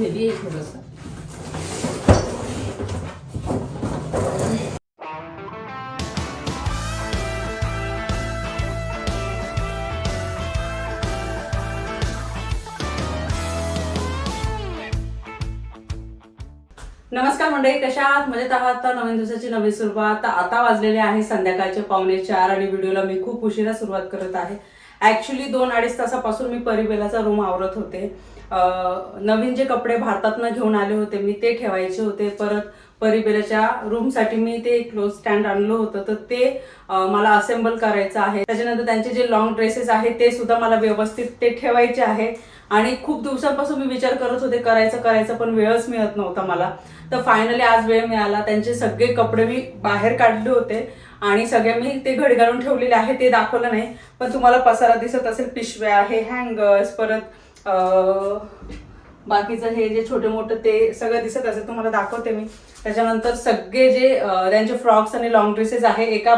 Heavy आहे थोडंसं. नमस्कार मंडळी कशा आहात? मजेत आहात तर नवीन दिवसाची नवीन सुरुवात. आता वाजलेले आहे संध्याकाळचे पावणे चार आणि व्हिडिओला मी खूप उशिरा सुरुवात करत आहे. ऍक्च्युली दोन अडीच तासापासून मी परिबेलाचा रूम आवरत होते. नवीन जे कपडे भारतातनं घेऊन आले होते मी ते ठेवायचे होते. परत परिबेराच्या रूमसाठी मी ते क्लोज स्टँड आणलं होतं. तर ते मला असेंबल करायचं आहे. त्याच्यानंतर त्यांचे जे लॉंग ड्रेसेस आहेत ते सुद्धा मला व्यवस्थित ते ठेवायचे आहे. आणि खूप दिवसांपासून मी विचार करत होते करायचं करायचं पण वेळच मिळत नव्हता मला. तर फायनली आज वेळ मिळाला. त्यांचे सगळे कपडे मी बाहेर काढले होते. आणि सगळे मी ते घडी घालून ठेवलेले आहे ते दाखवलं नाही. पण तुम्हाला पसारा दिसत असेल पिशव्या आहे हँगर्स परत बाकीचं हे जे छोटे मोठे ते सगळं दिसत असेल तुम्हाला दाखवते मी. त्याच्यानंतर सगळे जे त्यांचे फ्रॉक्स आणि लॉंग ड्रेसेस आहे एका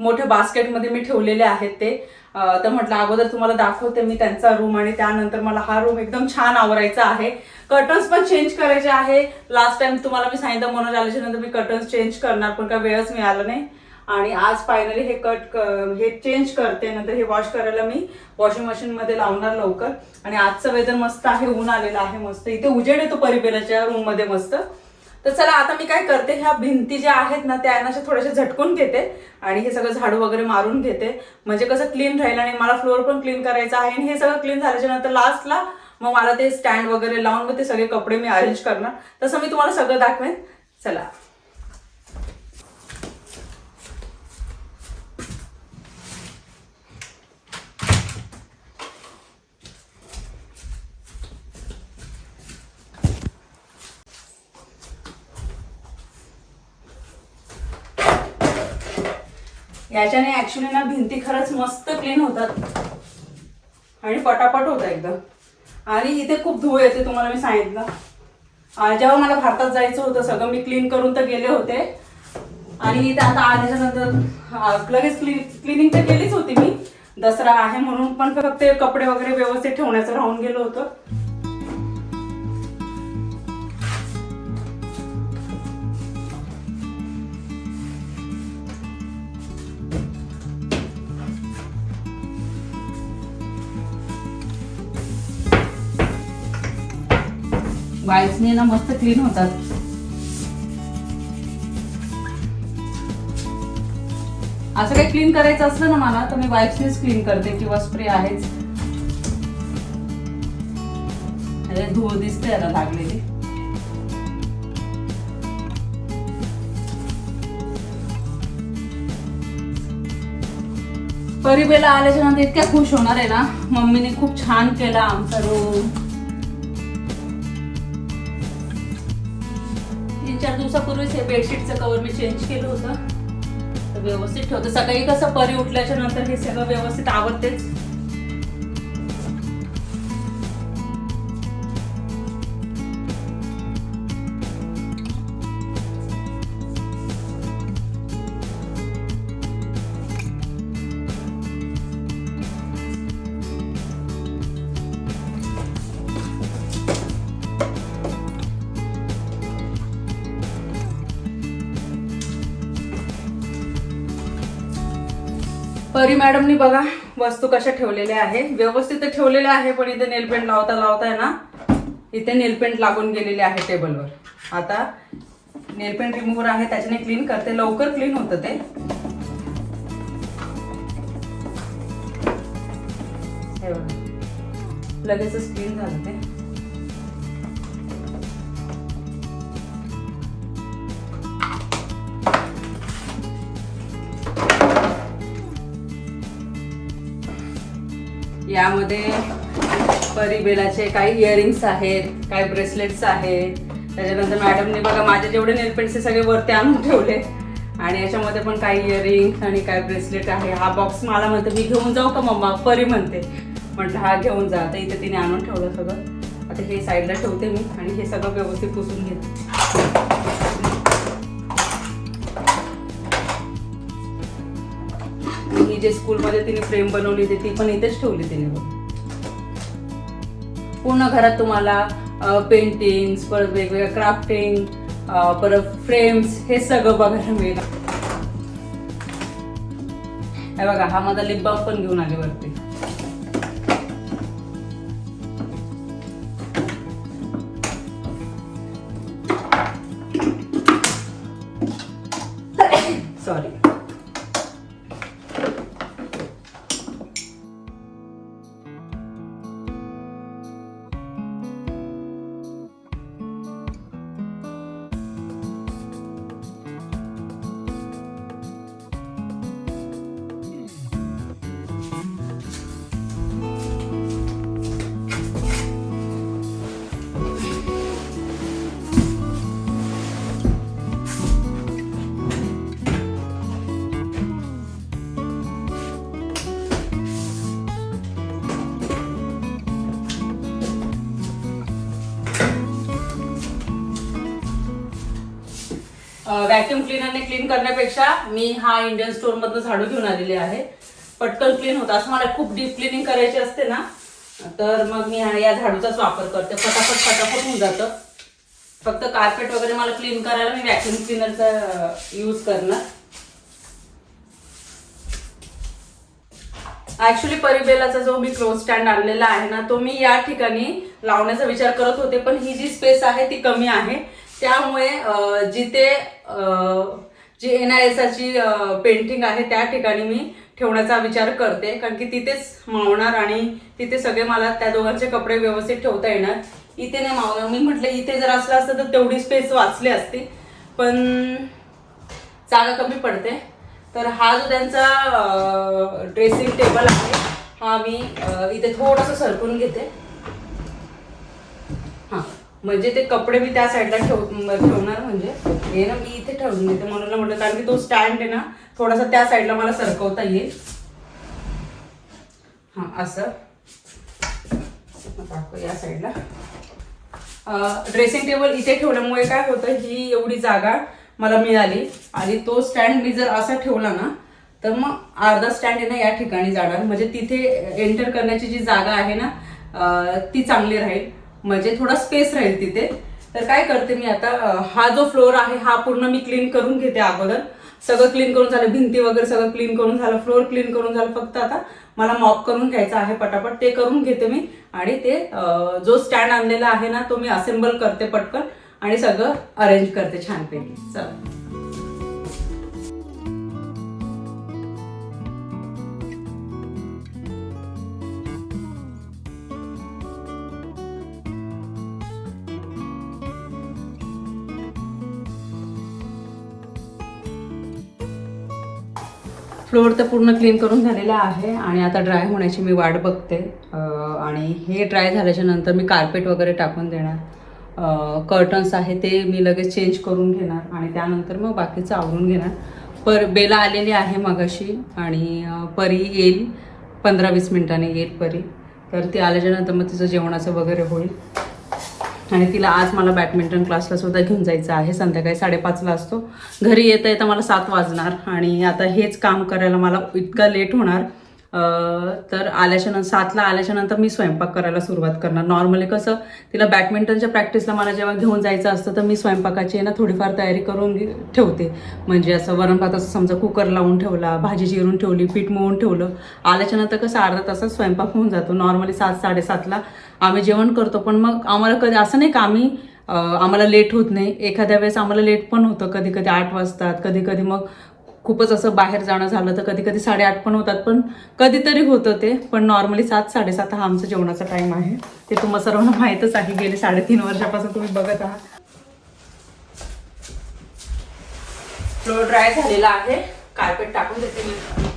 मोठ्या बास्केटमध्ये मी ठेवलेले आहेत ते. तर म्हटलं अगोदर तुम्हाला दाखवते मी त्यांचा रूम आणि त्यानंतर मला हा रूम एकदम छान आवरायचा आहे. कर्टन्स पण चेंज करायचे आहे. लास्ट टाइम तुम्हाला मी सांगितलं म्हणून आल्याच्यानंतर मी कर्टन्स चेंज करणार पण काय वेळच मिळाला नाही. आणि आज फायनली हे कट हे चेंज करते नंतर हे वॉश करायला मी वॉशिंग मशीन मध्ये लावणार लवकर. आणि आजचं वेदर मस्त आहे ऊन आलेलं आहे मस्त. इथे उजेड येतो परिबेलाच्या रूममध्ये मस्त. तर चला आता मी काय करते ह्या भिंती ज्या आहेत ना त्या अशा थोड्याशा झटकून घेते. आणि हे सगळं झाडू वगैरे मारून घेते. म्हणजे कसं क्लीन राहील आणि मला फ्लोअर पण क्लीन करायचं आहे. आणि हे सगळं क्लीन झाल्याच्यानंतर लास्टला मग मला ते स्टँड वगैरे लावून मग ते सगळे कपडे मी अरेंज करणार. तसं मी तुम्हाला सगळं दाखवेन. चला. याच्याने ऍक्च्युली ना भिंती खरंच मस्त क्लीन होतात. आणि पटापट होतं एकदम. आणि इथे खूप धूळ येते तुम्हाला मी सांगितलं. जेव्हा मला भारतात जायचं होतं सगळं मी क्लीन करून तर गेले होते. आणि इथे आता आल्याच्यानंतर लगेच क्ली क्लिनिंग तर केलीच होती मी. दसरा आहे म्हणून पण फक्त ते कपडे वगैरे व्यवस्थित ठेवण्याचं राहून गेलो होतं. वाईफने ना मस्त क्लीन होतात. असं काही क्लीन करायचं असलं ना मला तर मी वाईफनेच क्लीन करते किंवा स्प्रे आहेच. अरे धूळ दिसते याला लागलेली. परिबेला आल्याच्यानंतर इतक्या खुश होणार आहे ना. मम्मीने खूप छान केला आमचा रूम दिवसापूर्वीच हे बेडशीटचं कवर मी चेंज केलं होतं. तर व्यवस्थित ठेवतो. सकाळी कसं परी उठल्याच्या नंतर हे सगळं व्यवस्थित आवडतेच परी मॅडमनी बघा वस्तू कशा ठेवलेल्या आहे. व्यवस्थित ठेवलेल्या आहे पण इथे नेलपेंट लावता लावता आहे ना इथे नेलपेंट लागून गेलेले आहे टेबलवर. आता नेलपेंट रिमूव्हर आहे त्याच्याने क्लीन करते. लवकर क्लीन होतं ते. लगेचच क्लीन झालं ते. यामध्ये परीबेलाचे काही इयरिंग्स आहेत काही ब्रेसलेट्स आहेत. त्याच्यानंतर मॅडमने बघा माझे जेवढे नेलपेंट्स सगळे वरती आणून ठेवले. आणि याच्यामध्ये पण काही इयरिंग्स आणि काय ब्रेसलेट आहे. हा बॉक्स मला म्हणते मी घेऊन जाऊ का मम्मा? परी म्हणते. म्हटलं हा घेऊन जा. तर इथे तिने आणून ठेवलं सगळं. आता हे साईडला ठेवते मी आणि हे सगळं व्यवस्थित पुसून घेते. जे स्कूलमध्ये तिने फ्रेम बनवली होती ती पण इथेच ठेवली तिने बघ. पूर्ण घरात तुम्हाला पेंटिंग्स परत वेगवेगळ्या क्राफ्टिंग परत फ्रेम्स हे सगळं बघायला मिळेल हे बघा हा माझा लिप बाम पण घेऊन आले वरती व्हॅक्युम क्लिनरने क्लीन करण्यापेक्षा मी हा इंडियन स्टोर मधनं झाडू घेऊन आलेले आहे. पटकन क्लीन होतं. असं मला खूप डीप क्लिनिंग करायची असते ना तर मग मी या झाडूचाच वापर करते. फटाफट फटाफट होऊन जातं. फक्त कार्पेट वगैरे मला क्लीन करायला मी व्हॅक्युम क्लिनरचा यूज करणार. ऍक्च्युली परिबेलाचा जो मी क्लोज स्टँड आणलेला आहे ना तो मी या ठिकाणी लावण्याचा विचार करत होते पण ही जी स्पेस आहे ती कमी आहे. त्यामुळे जिथे जी एन आय एसाची पेंटिंग आहे त्या ठिकाणी मी ठेवण्याचा विचार करते. कारण की तिथेच मावणार आणि तिथे सगळे मला त्या दोघांचे कपडे व्यवस्थित ठेवता येणार. इथे नाही मावणार. मी म्हटलं इथे जर असलं असतं तर तेवढी स्पेस वाचली असती. पण जागा कमी पडते. तर हा जो त्यांचा ड्रेसिंग टेबल आहे हा मी इथे थोडंसं सरकून घेते. हां. म्हणजे ते कपडे मी त्या साईडला ठेव ठेवणार म्हणजे. हे ना मी इथे ठेवून देते म्हणून म्हटलं कारण की तो स्टँड आहे ना थोडासा त्या साईडला मला सरकवता येईल. हा असं. दाखव या साईडला ड्रेसिंग टेबल इथे ठेवल्यामुळे काय होतं ही एवढी जागा मला मिळाली. आणि तो स्टँड मी जर असा ठेवला ना तर मग अर्धा स्टँड आहे ना या ठिकाणी जाणार. म्हणजे तिथे एंटर करण्याची जी जागा आहे ना ती चांगली राहील. म्हणजे थोडा स्पेस राहील तिथे. तर काय करते मी आता हा जो फ्लोअर आहे हा पूर्ण मी क्लीन करून घेते अगोदर. सगळं क्लीन करून झालं भिंती वगैरे सगळं क्लीन करून झालं फ्लोअर क्लीन करून झालं फक्त आता मला मॉप करून घ्यायचं आहे पटापट. ते करून घेते मी आणि ते जो स्टँड आणलेला आहे ना तो मी असेंबल करते पटकन आणि सगळं अरेंज करते छानपैकी. चला. फ्लोअर तर पूर्ण क्लीन करून झालेला आहे आणि आता ड्राय होण्याची मी वाट बघते. आणि हे ड्राय झाल्याच्यानंतर मी कार्पेट वगैरे टाकून देणार. कर्टन्स आहे ते मी लगेच चेंज करून घेणार आणि त्यानंतर मग बाकीचं आवरून घेणार. पर बेला आलेली आहे मगाशी आणि परी येईल. पंधरा वीस मिनिटांनी येईल परी. तर ती आल्याच्यानंतर मग तिचं जेवणाचं वगैरे होईल. आणि तिला आज मला बॅडमिंटन क्लासला सुद्धा घेऊन जायचं आहे. संध्याकाळी साडेपाचला असतो. घरी येता येता मला सात वाजणार आणि आता हेच काम करायला मला इतका लेट होणार. तर आल्याच्यानंतर सातला आल्याच्यानंतर मी स्वयंपाक करायला सुरुवात करणार. नॉर्मली कसं तिला बॅडमिंटनच्या प्रॅक्टिसला मला जेव्हा घेऊन जायचं असतं तर मी स्वयंपाकाची ना थोडीफार तयारी करून ठेवते. म्हणजे असं वरण भात असं समजा कुकर लावून ठेवला भाजी चिरून ठेवली पीठ मळून ठेवलं. आल्याच्यानंतर कसं अर्धा तासात स्वयंपाक होऊन जातो. नॉर्मली सात साडेसातला आम्ही जेवण करतो पण मग आम्हाला कधी असं नाही का आम्ही आम्हाला लेट होत नाही. एखाद्या वेळेस आम्हाला लेट पण होतं. कधी कधी आठ वाजतात कधी कधी मग खूपच असं बाहेर जाणं झालं तर कधी कधी साडेआठ पण होतात पण कधीतरी होतं ते. पण नॉर्मली सात साडेसात हा आमचा जेवणाचा टाईम आहे. ते तुम्हाला सर्वांना माहीतच आहे गेले साडेतीन वर्षापासून तुम्ही बघत आहात. फ्लोर ड्राय झालेला आहे. कार्पेट टाकून देते मी.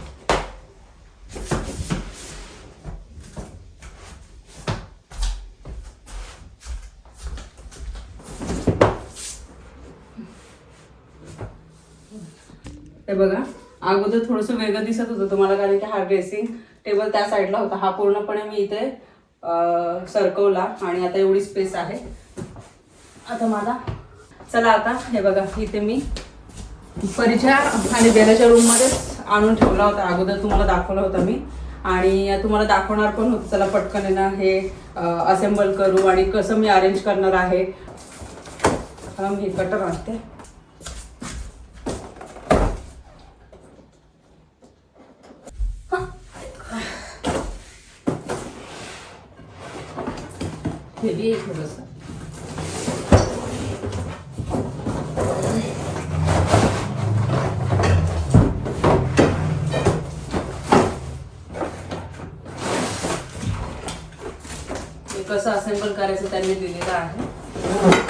हे बघा अगोदर थोडंसं वेगळं दिसत होतं तुम्हाला कारण की हा ड्रेसिंग टेबल त्या साईडला होता. हा पूर्णपणे मी इथे सरकवला आणि आता एवढी स्पेस आहे. आता मला चला आता हे बघा इथे मी परिचय आणि बेलाच्या रूममध्येच आणून ठेवला होता. अगोदर तुम्हाला दाखवला होता मी. आणि तुम्हाला दाखवणार पण होतं. चला पटकन ना हे असेंबल करू आणि कसं मी अरेंज करणार आहे. मी कटर आणते. येईल थोडंसं. कसं असेंबल करायचं त्यांनी दिलेलं आहे.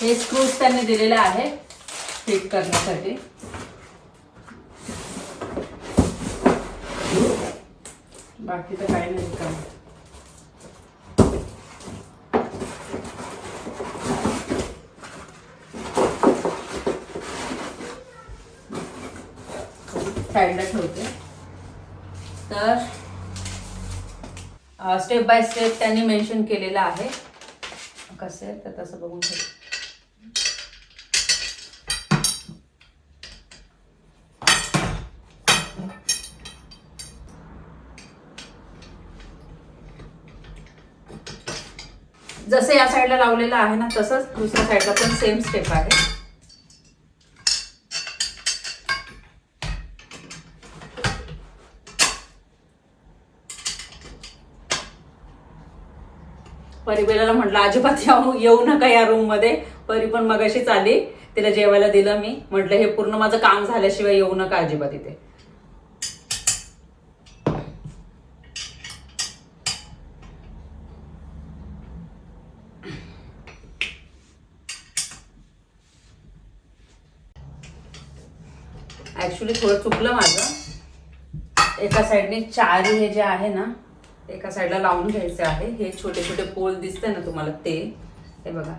हे स्क्रूज त्यांनी दिलेले आहे फिट करण्यासाठी. बाकी तर काही नाही का साईडला ठेवते. तर स्टेप बाय स्टेप त्यांनी मेन्शन केलेलं आहे. कसं आहे तर तसं बघून जसं या साईडला लावलेलं आहे ना तसंच दुसऱ्या साईडला पण सेम स्टेप आहे. परिबेला म्हटलं अजिबात येऊ येऊ नका या रूममध्ये. परी पण मगाशीच आली तिला जेवायला दिलं मी. म्हटलं हे पूर्ण माझं काम झाल्याशिवाय येऊ नका अजिबात इथे. ॲक्च्युली थोडं चुकलं माझं. एका साईडने चार हे जे आहे ना एका साईडला लावून घ्यायचे आहे. हे छोटे छोटे पोल दिसते ना तुम्हाला ते. हे बघा.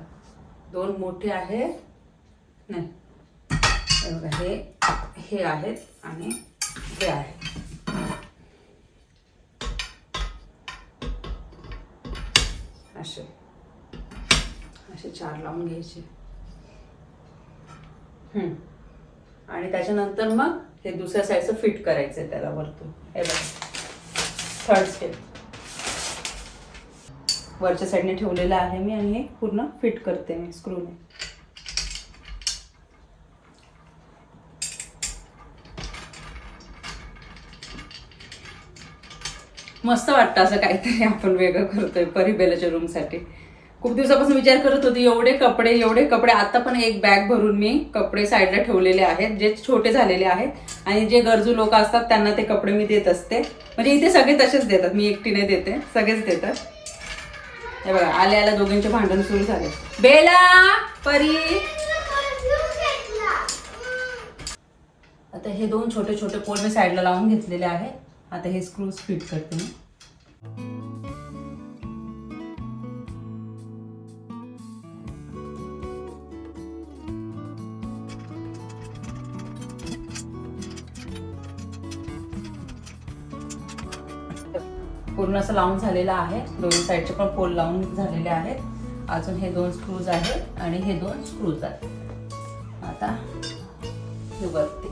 दोन मोठे आहे नाही. हे बघा हे हे आहेत आणि हे आहे. असे. असे चार लावून घ्यायचे. हम्म. आणि त्याच्यानंतर मग हे दुसऱ्या साईडचं फिट करायचं त्याला वरतून. हे बघा. थर्ड स्टेप वरच्या साईडने ठेवलेलं आहे मी आणि हे पूर्ण फिट करते मी स्क्रूने मस्त वाटतं असं काहीतरी आपण वेगळं करतोय परिबेलाच्या रूमसाठी खूप दिवसापासून विचार करत होते एवढे कपडे एवढे कपडे. आता पण एक बॅग भरून मी कपडे साईडला ठेवलेले आहेत जे छोटे झालेले आहेत. आणि जे गरजू लोक असतात त्यांना ते कपडे मी देत असते. म्हणजे इथे सगळे तसेच देतात. मी एकटीने देते. सगळेच देतात. हे बघा आले आल्या दोघींचे भांडण सुरू झाले. बेला परी. आता हे दोन छोटे छोटे पोल मी साईडला लावून घेतलेले आहे आता हे स्क्रूज फिट करते मी. पूर्ण असं लावून झालेलं आहे. दोन्ही साईडचे पण पोल लावून झालेले आहेत. अजून हे दोन स्क्रूज आहेत आणि हे दोन स्क्रूज आहेत. आता हे वरती.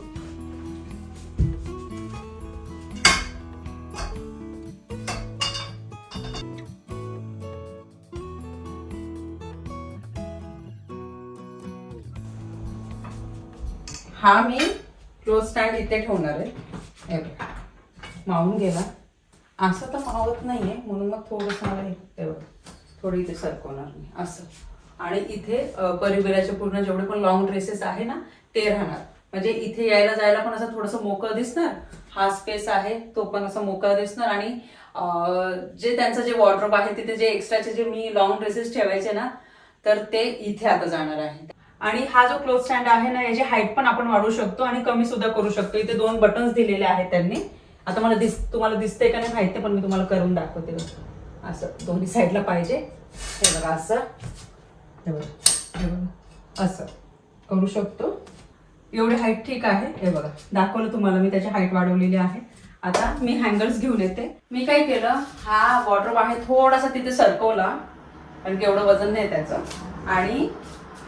हा मी क्लोज स्टँड इथे ठेवणार आहे. हे मावून गेला. असं तर मावत नाहीये म्हणून मग थोडंसं मला हे हे थोडं इथे सरकवणार मी असं. आणि इथे अ, पूर्ण जेवढे पण लॉंग ड्रेसेस आहे ना ते राहणार. म्हणजे इथे यायला जायला पण असं थोडंसं मोकळं दिसणार. हा स्पेस आहे तो पण असं मोकळा दिसणार. आणि जे त्यांचं जे वॉर्ड्रोब आहे तिथे जे एक्स्ट्राचे जे मी लॉंग ड्रेसेस ठेवायचे ना तर ते इथे आता जाणार आहे. आणि हा जो क्लोथ स्टँड आहे ना याची हाईट पण आपण वाढवू शकतो आणि कमी सुद्धा करू शकतो. इथे दोन बटन्स दिलेले आहेत त्यांनी. आता मला दिस तुम्हाला दिसतंय का नाही माहिती पण मी तुम्हाला करून दाखवते असं दोन्ही साईडला पाहिजे. हे बघा असं. हे बघा. हे बघा. असं. करू शकतो. एवढी हाईट ठीक आहे. हे बघा. दाखवलं तुम्हाला मी त्याची हाईट वाढवलेली आहे. आता मी हँगर्स घेऊन येते. मी काय केलं? हा वॉटर आहे थोडासा तिथे सरकवला. कारण की एवढं वजन नाही त्याचं. आणि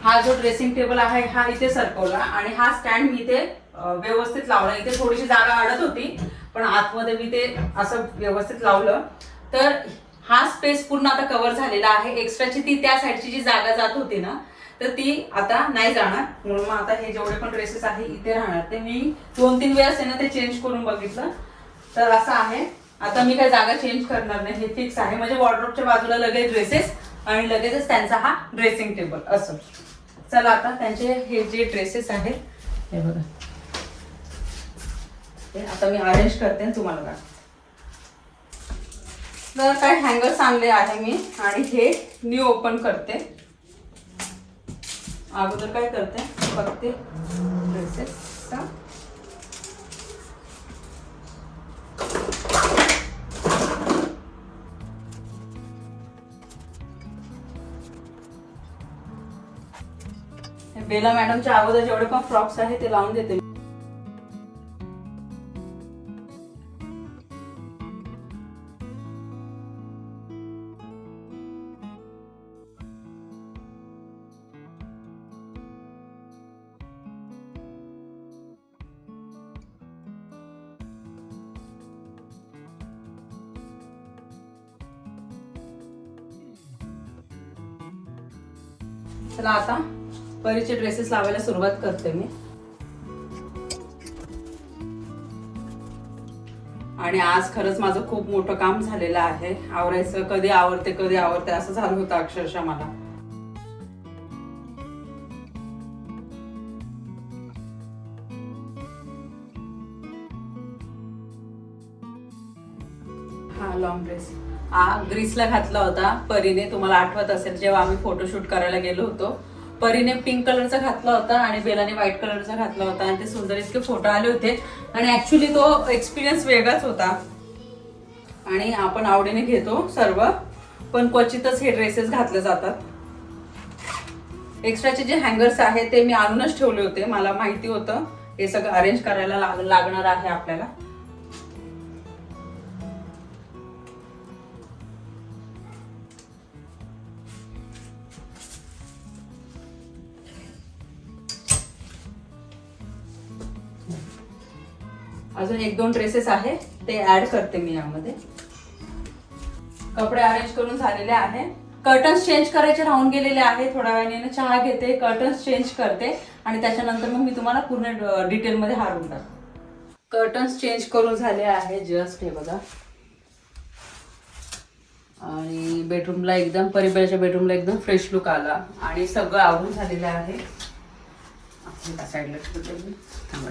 हा जो ड्रेसिंग टेबल आहे हा इथे सरकवला. आणि हा स्टँड मी इथे व्यवस्थित लावला. इथे थोडीशी जागा अडत होती. पण आतमध्ये मी ते असं व्यवस्थित लावलं. तर हा स्पेस पूर्ण आता कव्हर झालेला आहे. एक्स्ट्राची ती त्या साईडची जी जागा जात होती ना तर ती आता नाही जाणार. म्हणून मग आता हे जेवढे पण ड्रेसेस आहे इथे राहणार. ते मी दोन तीन वेळेस आहे ना ते चेंज करून बघितलं. तर असं आहे. आता मी काही जागा चेंज करणार नाही. हे फिक्स आहे. म्हणजे वॉर्ड्रोबच्या बाजूला लगेच ड्रेसेस आणि लगेचच त्यांचा हा ड्रेसिंग टेबल असं. चला आता त्यांचे हे जे ड्रेसेस आहेत हे बघा. ते आता मी अरेंज करते तुम्हाला दाखवते. तर काय हँगर्स आणले आहे मी आणि हे न्यू ओपन करते. अगोदर काय करते? बघते. ड्रेसेसचा बेला मॅडमच्या अगोदर जेवढे पण फ्रॉक्स आहे ते लावून देते चला आता परीचे ड्रेसेस लावायला सुरुवात करते मी. आणि आज खरंच माझं खूप मोठं काम झालेलं आहे. आवरायचं कधी आवरते कधी आवरते असं झालं होतं अक्षरशः मला. हा ग्रीसला घातला होता. परीने तुम्हाला आठवत असेल जेव्हा आम्ही फोटोशूट करायला गेलो होतो. परीने पिंक कलरचा घातला होता आणि बेलाने व्हाईट कलरचा घातला होता आणि ते सुंदर इतके फोटो आले होते. आणि ऍक्च्युली तो एक्सपिरियन्स वेगळाच होता. आणि आपण आवडीने घेतो सर्व पण क्वचितच हे ड्रेसेस घातले जातात. एक्स्ट्राचे जे हँगर्स आहेत ते मी आणूनच ठेवले होते. मला माहिती होतं. हे सगळं अरेंज करायला लाग- लागणार आहे आपल्याला. अजून एक दोन ड्रेसेस आहे ते ऍड करते मी यामध्ये. कपडे अरेंज करून झालेले आहे कर्टन्स चेंज करायचे राहून गेलेले आहे थोड्या वेळाने चहा घेते कर्टन्स चेंज करते आणि त्याच्यानंतर मग मी तुम्हाला पूर्ण डिटेलमध्ये हारून टाकते. कर्टन्स चेंज करून झाले आहे जस्ट हे बघा. आणि बेडरूमला एकदम परिबळाच्या बेडरूमला एकदम फ्रेश लुक आला आणि सगळं आवरून झालेलं आहे. साईडला ठेवते मी थांबा.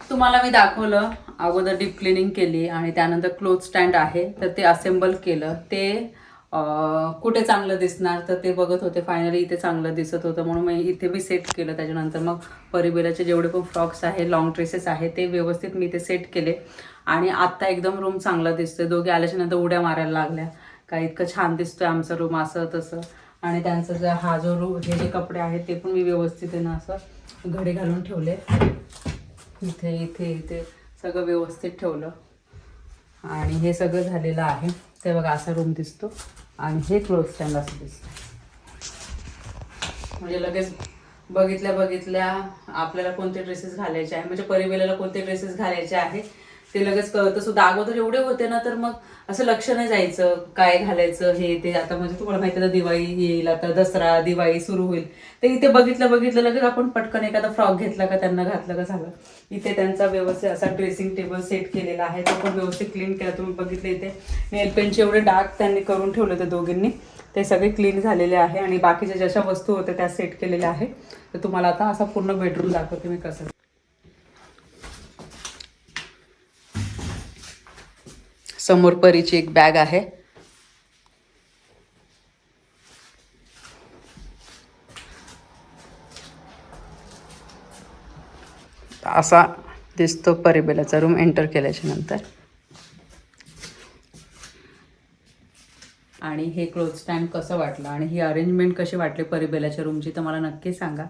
तुम्हाला मी दाखवलं अगोदर डीप क्लिनिंग केली आणि त्यानंतर क्लोथ स्टँड आहे तर ते असेंबल केलं. ते कुठे चांगलं दिसणार तर ते बघत होते. फायनली इथे चांगलं दिसत होतं म्हणून मी इथे मी सेट केलं. त्याच्यानंतर मग परिबेलाचे जेवढे पण फ्रॉक्स आहे लॉंग ड्रेसेस आहे ते व्यवस्थित मी ते सेट केले. आणि आत्ता एकदम रूम चांगला दिसतोय. दोघे आल्याच्यानंतर उड्या मारायला लागल्या. काय इतकं छान दिसतोय आमचं रूम असं तसं. आणि त्यांचा जो हा जो रूम हे जे कपडे आहेत ते पण मी व्यवस्थित आहे ना असं घडे घालून ठेवले. इथे इथे इथे सगळं व्यवस्थित ठेवलं. आणि हे सगळं झालेलं आहे. ते बघा असा रूम दिसतो. आणि हे क्लोथ स्टँड असं दिसतं म्हणजे लगेच बघितल्या बघितल्या आपल्याला कोणते ड्रेसेस घालायचे आहे? म्हणजे परिवेलाला कोणते ड्रेसेस घालायचे आहे? ते लगेच कळतं. सुद्धा अगोदर एवढे होते ना तर मग असं लक्ष नाही जायचं काय घालायचं हे ते. आता म्हणजे तुम्हाला माहिती आता दिवाळी येईल आता दसरा दिवाळी सुरू होईल. तर इथे बघितलं बघितलं लगेच आपण पटकन एखादा फ्रॉक घेतला का त्यांना घातलं का झालं. इथे त्यांचा व्यवस्थित असा ड्रेसिंग टेबल सेट केलेला आहे. तो पण व्यवस्थित क्लीन केला. तुम्ही बघितलं इथे. नेलपेनचे एवढे डार्क त्यांनी करून ठेवले होते दोघींनी. ते सगळे क्लीन झालेले आहे. आणि बाकीच्या जशा वस्तू होत्या त्या सेट केलेल्या आहे. तर तुम्हाला आता असा पूर्ण बेडरूम दाखवते मी कसं. समोर परीची एक बॅग आहे. असा दिसतो परिबेलाचा रूम एंटर केल्याच्यानंतर. आणि हे क्लोथ स्टँड कसं वाटलं? आणि ही अरेंजमेंट कशी वाटली परिबेलाच्या रूमची तर मला नक्की सांगा.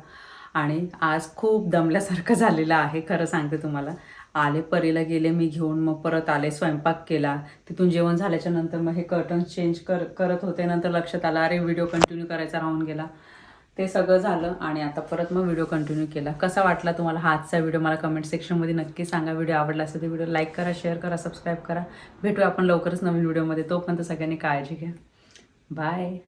आणि आज खूप दमल्यासारखं झालेलं आहे खरं सांगते तुम्हाला. आले परीला गेले मी घेऊन मग परत आले स्वयंपाक केला. तिथून जेवण झाल्याच्यानंतर मग हे कर्टन्स चेंज कर करत होते. नंतर लक्षात आलं अरे व्हिडिओ कंटिन्यू करायचा राहून गेला. ते सगळं झालं आणि आता परत मग व्हिडिओ कंटिन्यू केला. कसा वाटला तुम्हाला हा आजचा व्हिडिओ मला कमेंट सेक्शनमध्ये नक्की सांगा. व्हिडिओ आवडला असेल तर व्हिडिओ लाईक करा शेअर करा सबस्क्राईब करा. भेटूया आपण लवकरच नवीन व्हिडिओमध्ये तोपर्यंत सगळ्यांनी काळजी घ्या. बाय